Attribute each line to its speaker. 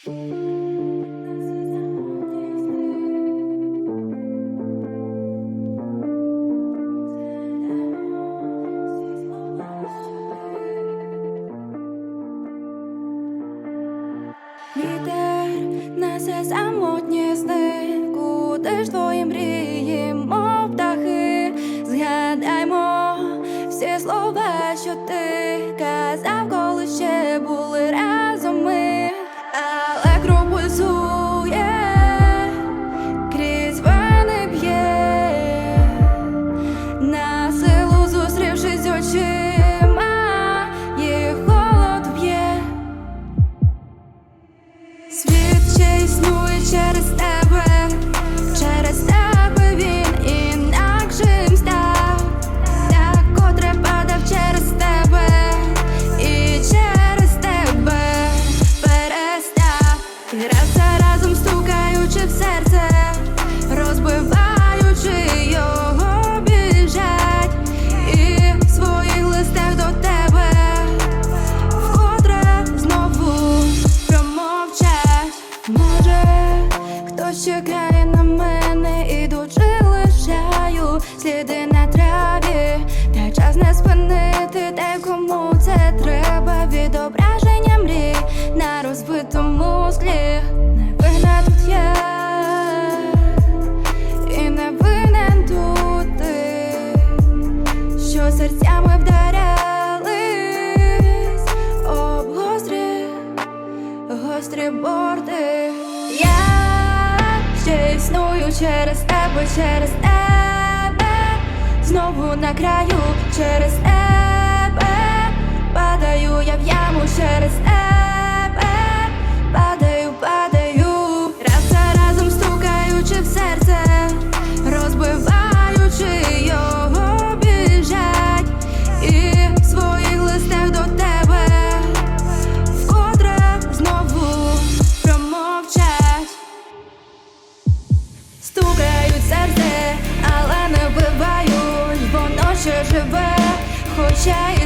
Speaker 1: Вітер несе самотні сни, куди ж твої мрії, мов птахи, всі слова, що ти казав, коли ще були раді. через тебе, через тебе, знову на краю, через тебе, падаю я в яму через тебе. Стукають серце, але не вбивають, воно ще живе, хоча й